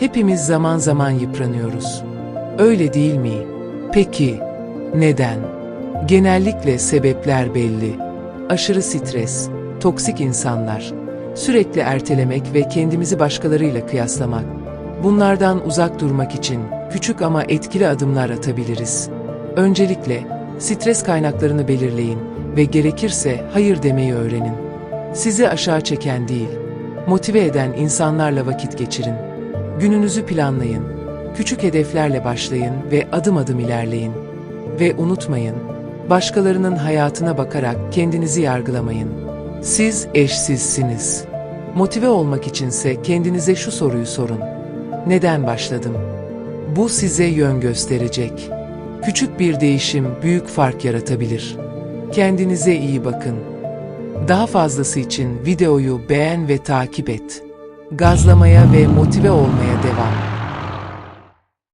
Hepimiz zaman zaman yıpranıyoruz. Öyle değil mi? Peki, neden? Genellikle sebepler belli. Aşırı stres, toksik insanlar, sürekli ertelemek ve kendimizi başkalarıyla kıyaslamak. Bunlardan uzak durmak için küçük ama etkili adımlar atabiliriz. Öncelikle stres kaynaklarını belirleyin ve gerekirse hayır demeyi öğrenin. Sizi aşağı çeken değil, motive eden insanlarla vakit geçirin. Gününüzü planlayın. Küçük hedeflerle başlayın ve adım adım ilerleyin. Ve unutmayın, başkalarının hayatına bakarak kendinizi yargılamayın. Siz eşsizsiniz. Motive olmak içinse kendinize şu soruyu sorun. Neden başladım? Bu size yön gösterecek. Küçük bir değişim büyük fark yaratabilir. Kendinize iyi bakın. Daha fazlası için videoyu beğen ve takip et. Gazlamaya ve motive olmaya devam.